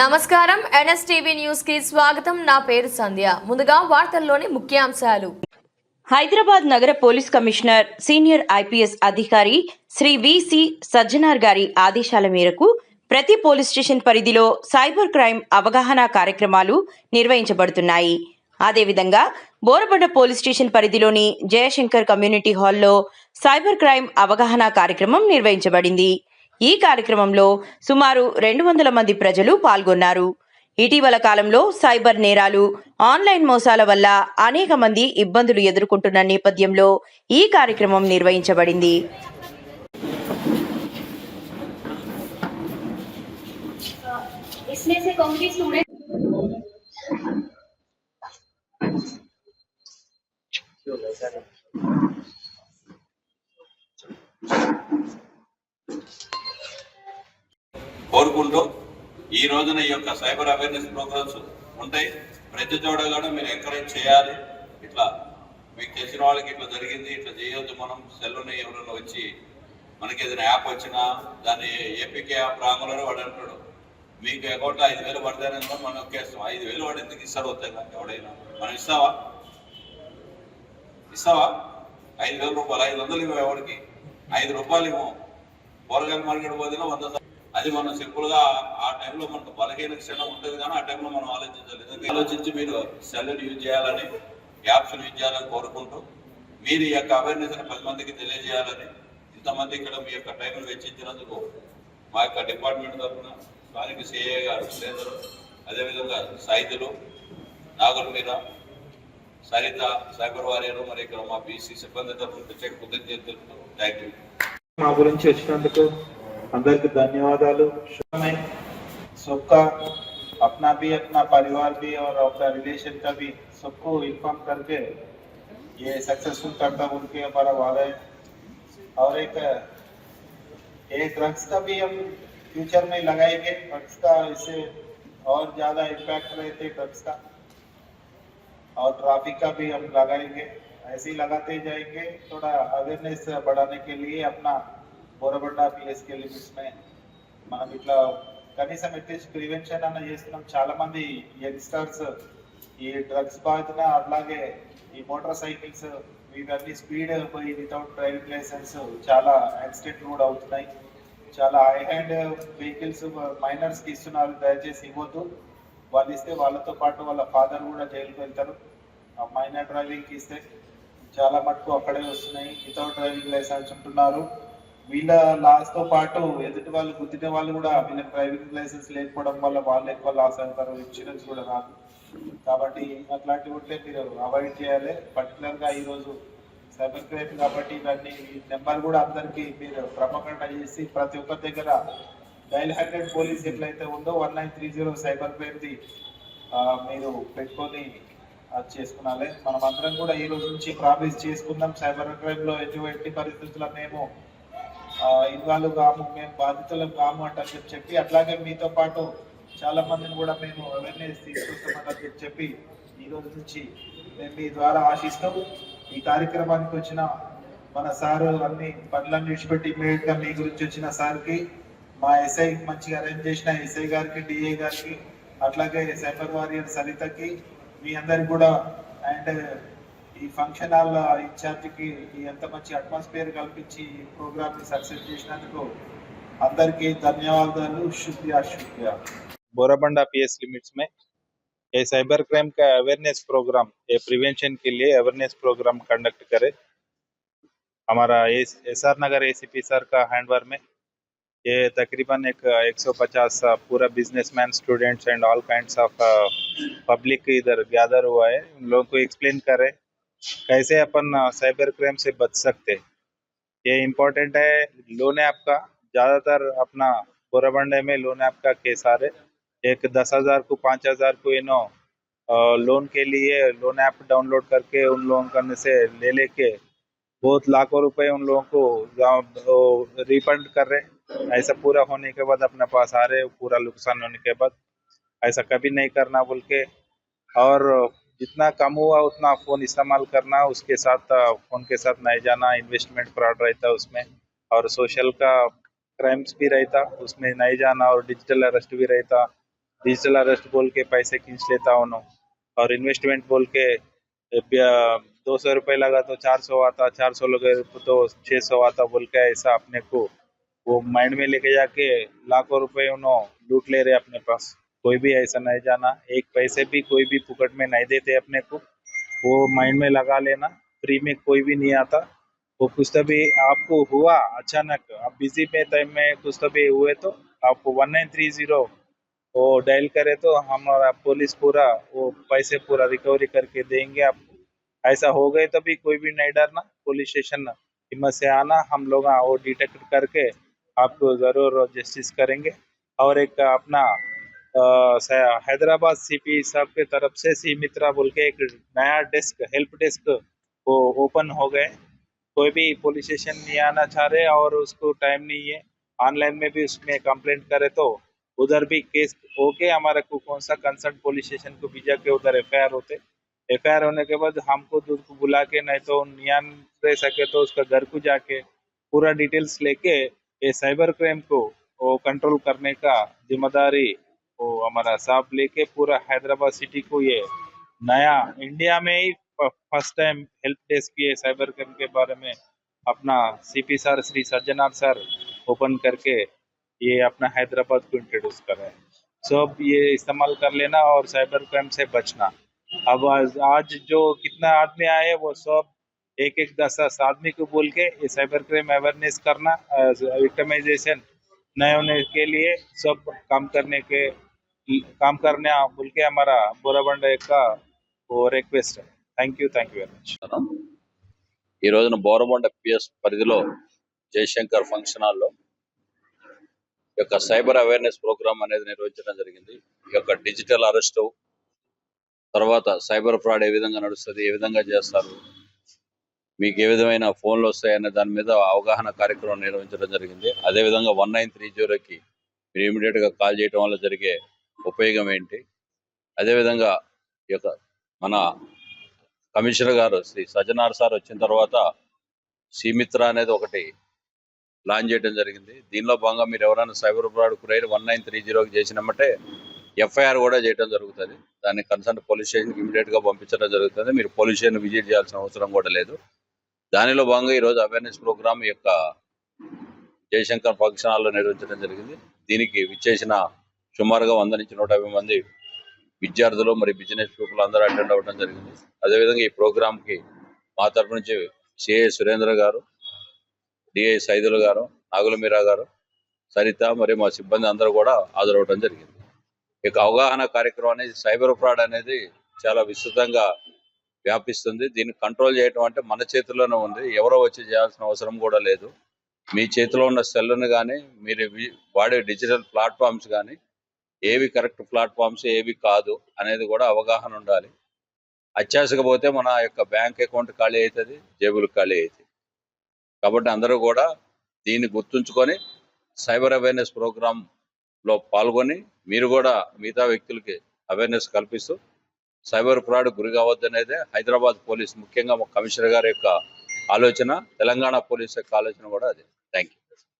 నమస్కారం. ఎన్ఎస్టీవీ న్యూస్కి స్వాగతం. నా పేరు సంధ్య. ముందుగా వార్తల్లోని ముఖ్యాంశాలు. హైదరాబాద్ నగర పోలీస్ కమిషనర్ సీనియర్ ఐపీఎస్ అధికారి శ్రీ విసి సజ్జనార్ గారి ఆదేశాల మేరకు ప్రతి పోలీస్ స్టేషన్ పరిధిలో సైబర్ క్రైమ్ అవగాహన కార్యక్రమాలు నిర్వహించబడుతున్నాయి. అదేవిధంగా బోరబండ పోలీస్ స్టేషన్ పరిధిలోని జయశంకర్ కమ్యూనిటీ హాల్లో సైబర్ క్రైమ్ అవగాహన కార్యక్రమం నిర్వహించబడింది. ఈ కార్యక్రమంలో సుమారు రెండు వందల మంది ప్రజలు పాల్గొన్నారు ఇటీవల కాలంలో సైబర్ నేరాలు ఆన్లైన్ మోసాల వల్ల అనేక మంది ఇబ్బందులు ఎదుర్కొంటున్న నేపథ్యంలో ఈ కార్యక్రమం నిర్వహించబడింది इसमें से कौन सी स्टूडेंट కోరుకుంటూ ఈ రోజున ఈ యొక్క సైబర్ అవేర్నెస్ ప్రోగ్రామ్స్ ఉంటాయి. ప్రతి చోట కూడా మీరు ఎంకరేజ్ చేయాలి. ఇట్లా మీకు తెలిసిన వాళ్ళకి ఇట్లా జరిగింది ఇట్లా చేయొద్దు మనం. సెల్లుని ఎవరైనా వచ్చి మనకి ఏదైనా యాప్ వచ్చినా దాన్ని ఏపీకే యాప్ రాంగులను వాడు అంటాడు. మీకు అకౌంట్ ఐదు వేలు పడతానని కూడా మనం ఒక్కేస్తాం. ఐదు వేలు వాడు ఎందుకు ఇస్తాడు వస్తాయి ఎవడైనా మనం ఇస్తావా? ఇస్తావా? ఐదు వేల రూపాయలు ఐదు వందలు ఇవ్వ ఎవరికి ఐదు రూపాయలు ఇవ్వం. కూరగాయలు మార్కెట్ పోతే వంద అది మనం సింపుల్గా ఆ టైంలో మనకు బలహీన క్షణం ఉంటుంది కానీ ఆ టైంలో మనం ఆలోచించాలి. ఆలోచించి మీరు సెల్లుని యూజ్ చేయాలని యాప్స్ యూజ్ చేయాలని కోరుకుంటూ మీరు ఈ యొక్క అవేర్నెస్ పది మందికి తెలియజేయాలని ఇంతమంది ఇక్కడ మీ యొక్క టైంను వెచ్చించినందుకు మా యొక్క డిపార్ట్మెంట్ తరఫున స్థానిక సిఐ గారు సురేందర్ అదేవిధంగా సాయితులు నాగుల మీద సరిత సైబర్ వారియరు మరి ఇక్కడ మా బీసీ సిబ్బంది తరఫున ప్రత్యేక కృతజ్ఞతలు థ్యాంక్ యూ మా గురించి వచ్చినందుకు అందరికి ధన్యవాదాలు शुभमय सबका अपना भी अपना परिवार भी और अपना रिलेशन का भी सबको इन्फॉर्म करके ये सक्सेसफुल करता बोल के हमारा वादा है और एक ये ड्रग्स का भी हम फ्यूचर में लगाएंगे ड्रग्स का इससे और ज्यादा इम्पैक्ट रहते ड्रग्स का और ट्रैफिक का भी हम लगाएंगे ऐसे ही लगाते जाएंगे थोड़ा अवेयरनेस बढ़ाने के लिए अपना బోరబండ పిఎస్కే లిమిట్స్ మే మనం ఇట్లా కనీసం అట్లీస్ట్ ప్రివెన్షన్ అన్న చేస్తున్నాం. చాలా మంది యంగ్స్టర్స్ ఈ డ్రగ్స్ బాధిన అలాగే ఈ మోటార్ సైకిల్స్ ఇవన్నీ స్పీడ్ పోయి వితౌట్ డ్రైవింగ్ లైసెన్స్ చాలా యాక్సిడెంట్లు కూడా అవుతున్నాయి. చాలా హై హ్యాండ్ వెహికల్స్ మైనర్స్కి ఇస్తున్నారు. దయచేసి ఇవ్వద్దు. వాళ్ళు ఇస్తే వాళ్ళతో పాటు వాళ్ళ ఫాదర్ కూడా జైలుకి వెళ్తారు. మైనర్ డ్రైవింగ్కి ఇస్తే చాలా మటుకు అక్కడే వస్తున్నాయి. వితౌట్ డ్రైవింగ్ లైసెన్స్ ఉంటున్నారు. వీళ్ళ లాస్తో పాటు ఎదుటి వాళ్ళు గుర్తిన వాళ్ళు కూడా వీళ్ళ డ్రైవింగ్ లైసెన్స్ లేకపోవడం వల్ల వాళ్ళు ఎక్కువ లాస్ అవుతారు ఇన్సూరెన్స్ కూడా రాదు. కాబట్టి అట్లాంటివి ఉంటే మీరు అవాయిడ్ చేయాలి. పర్టికులర్గా ఈ రోజు సైబర్ క్రైమ్ కాబట్టి ఇవన్నీ నెంబర్ కూడా అందరికి మీరు ప్రపకండ చేసి ప్రతి ఒక్కరి దగ్గర డైల్ హండ్రెడ్ పోలీస్ ఎట్లయితే ఉందో one nine three zero cyber క్రైమ్ది మీరు పెట్టుకొని అది చేసుకున్నాలి మనం అందరం కూడా ఈ రోజు నుంచి ప్రామిస్ చేసుకుందాం. సైబర్ క్రైమ్లో ఎటువంటి పరిస్థితుల్లో మేము ఇన్వాల్వ్ కాము మేము బాధితులం కాము అంట చెప్పి చెప్పి అట్లాగే మీతో పాటు చాలా మందిని కూడా మేము అవేర్నెస్ తీసుకొస్తామని చెప్పి చెప్పి ఈ రోజు నుంచి మేము మీ ద్వారా ఆశిస్తాం. ఈ కార్యక్రమానికి వచ్చిన మన సారు అన్ని పనులను విడిచిపెట్టి ఇమీడియట్గా మీ గురించి వచ్చిన సార్కి మా ఎస్ఐ మంచిగా అరేంజ్ చేసిన ఎస్ఐ గారికి డిఏ గారికి అట్లాగే సైబర్ వారియర్ సరితకి మీ అందరికి కూడా అండ్ ఈ ఫంక్షన్ హాల్ ఇన్ఛార్జ్ కి ఈ ఎంత మంచి అట్మాస్ఫియర్ కల్పించి ఈ ప్రోగ్రామ్ ని సక్సెస్ చేసినందుకు అందరికీ ధన్యవాదాలు శుక్రియా శుక్రియా बोराबंडा पीएस लिमिट्स में ये साइबर क्राइम का अवेयरनेस प्रोग्राम ये प्रिवेंशन के लिए अवेयरनेस प्रोग्राम कंडक्ट करे हमारा S R Nagar ACP sir का हैंडवर में ये तकरीबन एक 150 पूरा businessman students and all kinds of public इधर गैदर हुआ है उन लोगों को एक्सप्लेन करे कैसे अपन साइबर क्राइम से बच सकते? ये इम्पोर्टेंट है लोन ऐप का ज़्यादातर अपना बोराबंडे में लोन ऐप का केस आ रहे। एक दस हज़ार को पाँच हज़ार को इनो लोन के लिए लोन ऐप डाउनलोड करके उन लोगों करने से ले लेके बहुत लाखों रुपए उन लोगों को रिफंड कर रहे ऐसा पूरा होने के बाद अपने पास आ रहे पूरा नुकसान होने के बाद। ऐसा कभी नहीं करना बोल के। और जितना कम हुआ, उतना फ़ोन इस्तेमाल करना, उसके साथ फ़ोन के साथ नहीं जाना इन्वेस्टमेंट फ्रॉड रहता उसमें, और सोशल का क्राइम्स भी रहता, उसमें नहीं जाना और डिजिटल अरेस्ट भी रहता। डिजिटल अरेस्ट बोल के पैसे खींच लेता उन्होंने और इन्वेस्टमेंट बोल के दो सौ रुपये लगा तो चार सौ आता, चार सौ लगे तो छः सौ आता बोल के ऐसा अपने को, वो माइंड में लेके जाके लाखों रुपए उन्होंने लूट ले रहे अपने पास। कोई भी ऐसा नहीं जाना। एक पैसे भी कोई भी फुकट में नहीं देते अपने को। वो माइंड में लगा लेना। फ्री में कोई भी नहीं आता। वो कुछ तभी आपको हुआ अचानक। आप बिज़ी में टाइम में कुछ तभी हुए तो आपको वन नाइन थ्री ज़ीरो वो डायल करे तो हमारा पुलिस पूरा वो पैसे पूरा रिकवरी करके देंगे आपको। ऐसा हो गए तो भी कोई भी नहीं डरना। पुलिस स्टेशन हिम्मत से आना। हम लोग वो डिटेक्ट करके आपको ज़रूर जस्टिस करेंगे। और एक अपना हैदराबाद सीपी साहब के तरफ़ से सी मित्रा बोल के एक नया डेस्क हेल्प डेस्क वो ओपन हो गए। कोई भी पुलिस स्टेशन नहीं आना चाह रहे और उसको टाइम नहीं है। ऑनलाइन में भी उसमें कंप्लेंट करे तो उधर भी केस होके हमारा को कौन सा कंसर्न पुलिस स्टेशन को भेजा के उधर एफ़ होते। एफ़ होने के बाद हमको दूर को बुला के नहीं तो नियान रह सके तो उसका घर को जाके पूरा डिटेल्स लेके ये साइबर क्राइम को कंट्रोल करने का ज़िम्मेदारी वो हमारा साहब लेके पूरा हैदराबाद सिटी को ये नया इंडिया में ही फ़र्स्ट टाइम हेल्प डेस्क ये साइबर क्राइम के बारे में अपना CP sir Shri Sajjanar sir open करके ये अपना हैदराबाद को इंट्रोड्यूस कर रहे हैं। सो अब ये इस्तेमाल कर लेना और साइबर क्राइम से बचना। अब आज, आज जो कितना आदमी आए वो सब एक एक दस दस आदमी को बोल के ये साइबर क्राइम अवेयरनेस करना विक्टमाइजेशन नए होने के लिए सब काम करने के काम करने बोल के हमारा बोराबंड का वो रिक्वेस्ट है thank you thank you very much ఈ రోజున బోరబండ పిఎస్ పరిధిలో జయశంకర్ ఫంక్షన్ హాల్లో ఈ యొక్క సైబర్ అవేర్నెస్ ప్రోగ్రామ్ అనేది నిర్వహించడం జరిగింది ఈ యొక్క డిజిటల్ అరెస్ట్ తర్వాత సైబర్ ఫ్రాడ్ ఏ విధంగా నడుస్తుంది ఏ విధంగా చేస్తారు మీకు ఏ విధమైన ఫోన్లు వస్తాయన్న దాని మీద అవగాహన కార్యక్రమం నిర్వహించడం జరిగింది. అదేవిధంగా వన్ నైన్ త్రీ జీరోకి మీరు ఇమీడియట్గా గా కాల్ చేయడం వల్ల జరిగే ఉపయోగం ఏంటి? అదేవిధంగా ఈ యొక్క మన కమిషనర్ గారు శ్రీ సజ్జనార్ సార్ వచ్చిన తర్వాత సీమిత్ర అనేది ఒకటి లాంచ్ చేయడం జరిగింది. దీనిలో భాగంగా మీరు ఎవరైనా సైబర్ ఫ్రాడ్ కురైర్ వన్ నైన్ త్రీ జీరోకి చేసినామంటే ఎఫ్ఐఆర్ కూడా చేయడం జరుగుతుంది. దాన్ని కన్సర్న్ పోలీస్ స్టేషన్కి ఇమీడియట్గా పంపించడం జరుగుతుంది. మీరు పోలీస్ స్టేషన్ విజిట్ చేయాల్సిన అవసరం కూడా లేదు. దానిలో భాగంగా ఈరోజు అవేర్నెస్ ప్రోగ్రామ్ యొక్క జయశంకర్ ఫంక్షన్ హాల్లో నిర్వహించడం జరిగింది. దీనికి విచ్చేసిన సుమారుగా వంద నుంచి నూట యాభై మంది విద్యార్థులు మరి బిజినెస్ పీపుల్ అందరూ అటెండ్ అవ్వడం జరిగింది. అదేవిధంగా ఈ ప్రోగ్రామ్కి మా తరపు నుంచి సిఐ సురేంద్ర గారు డిఐ సైదులు గారు నాగులమీరా గారు సరిత మరియు మా సిబ్బంది అందరూ కూడా హాజరవడం జరిగింది. ఇక అవగాహన కార్యక్రమం అనేది సైబర్ ఫ్రాడ్ అనేది చాలా విస్తృతంగా వ్యాపిస్తుంది. దీన్ని కంట్రోల్ చేయడం అంటే మన చేతిలోనే ఉంది. ఎవరో వచ్చి చేయాల్సిన అవసరం కూడా లేదు. మీ చేతిలో ఉన్న సెల్లును కానీ మీరు వాడే డిజిటల్ ప్లాట్ఫామ్స్ కానీ ఏవి కరెక్ట్ ప్లాట్ఫామ్స్ ఏవి కాదు అనేది కూడా అవగాహన ఉండాలి. అత్యాశకపోతే మన యొక్క బ్యాంక్ అకౌంట్ ఖాళీ అవుతుంది జేబులు ఖాళీ అవుతాయి కాబట్టి అందరూ కూడా దీన్ని గుర్తుంచుకొని సైబర్ అవేర్నెస్ ప్రోగ్రామ్లో పాల్గొని మీరు కూడా మిగతా వ్యక్తులకి అవేర్నెస్ కల్పిస్తూ సైబర్ ఫ్రాడ్ గురి కావద్దనేదే హైదరాబాద్ పోలీస్ ముఖ్యంగా మా కమిషనర్ గారి యొక్క ఆలోచన తెలంగాణ పోలీస్ యొక్క ఆలోచన కూడా అదే. Thank you